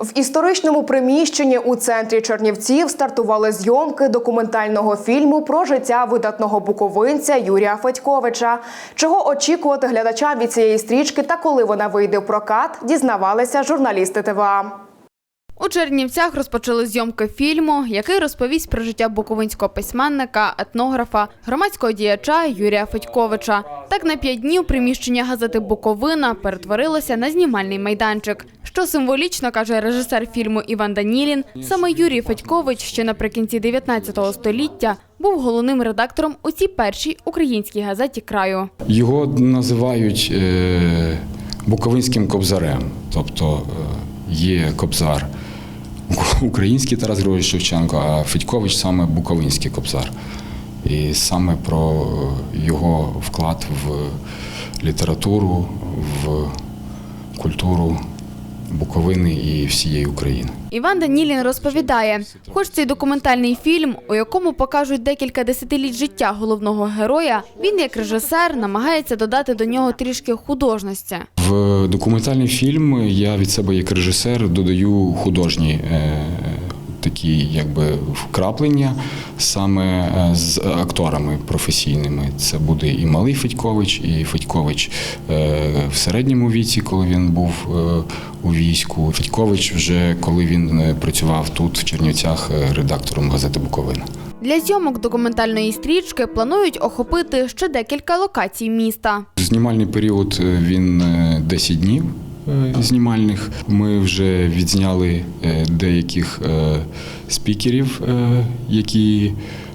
В історичному приміщенні у центрі Чернівців стартували зйомки документального фільму про життя видатного буковинця Юрія Федьковича. Чого очікувати глядачам від цієї стрічки та коли вона вийде в прокат, дізнавалися журналісти ТВА. У Чернівцях розпочали зйомки фільму, який розповість про життя буковинського письменника, етнографа, громадського діяча Юрія Федьковича. Так на п'ять днів приміщення газети Буковина перетворилося на знімальний майданчик. Що символічно каже режисер фільму Іван Данілін, саме Юрій Федькович ще наприкінці 19 століття був головним редактором у цій першій українській газеті краю. Його називають е, буковинським кобзарем, тобто е, є кобзар український Тарас Григорович Шевченко, а Федькович саме буковинський кобзар. І саме про його вклад в літературу, в культуру Буковини і всієї України. Іван Данілін розповідає, хоч цей документальний фільм, у якому покажуть декілька десятиліть життя головного героя, він як режисер намагається додати до нього трішки художності. В документальний фільм я від себе як режисер додаю художні е, такі якби вкраплення саме е, з акторами професійними. Це буде і малий Федькович, і Федькович е, в середньому віці, коли він був у війську. Федькович вже коли він працював тут в Чернівцях редактором газети Буковина. Для зйомок документальної стрічки планують охопити ще декілька локацій міста. Знімальний період е, він е, 10 днів е, знімальних. Ми вже відзняли е, деяких е, спікерів, е, які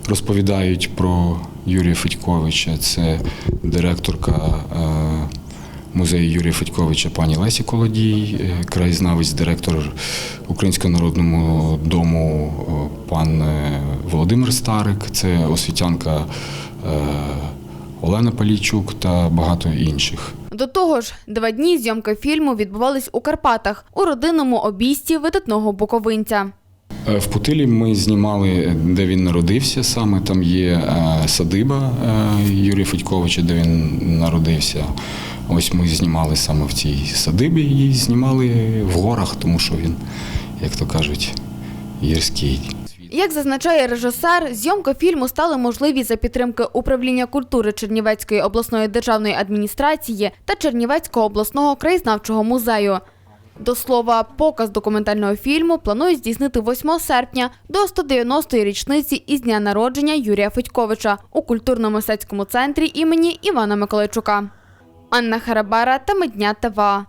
розповідають про Юрія Федьковича. Це директорка е, музею Юрія Федьковича пані Лесі Колодій, е, краєзнавець, директор Українського народного дому е, пан е, Володимир Старик, це освітянка. Олена Палійчук та багато інших. До того ж, два дні зйомки фільму відбувались у Карпатах у родинному обійсті видатного буковинця. Е, В Путилі ми знімали, де він народився. Саме там є е, садиба е, Юрія Федьковича, де він народився. Ось ми знімали саме в цій садибі і знімали в горах, тому що він, як то кажуть, гірський. Як зазначає режисер, зйомки фільму стали можливі за підтримки управління культури Чернівецької обласної державної адміністрації та Чернівецького обласного краєзнавчого музею. До слова, показ документального фільму планують здійснити 8 серпня до 190-ї річниці із дня народження Юрія Федьковича у культурно-мистецькому центрі імені Івана Миколайчука. Анна Харабара та Медня ТВА.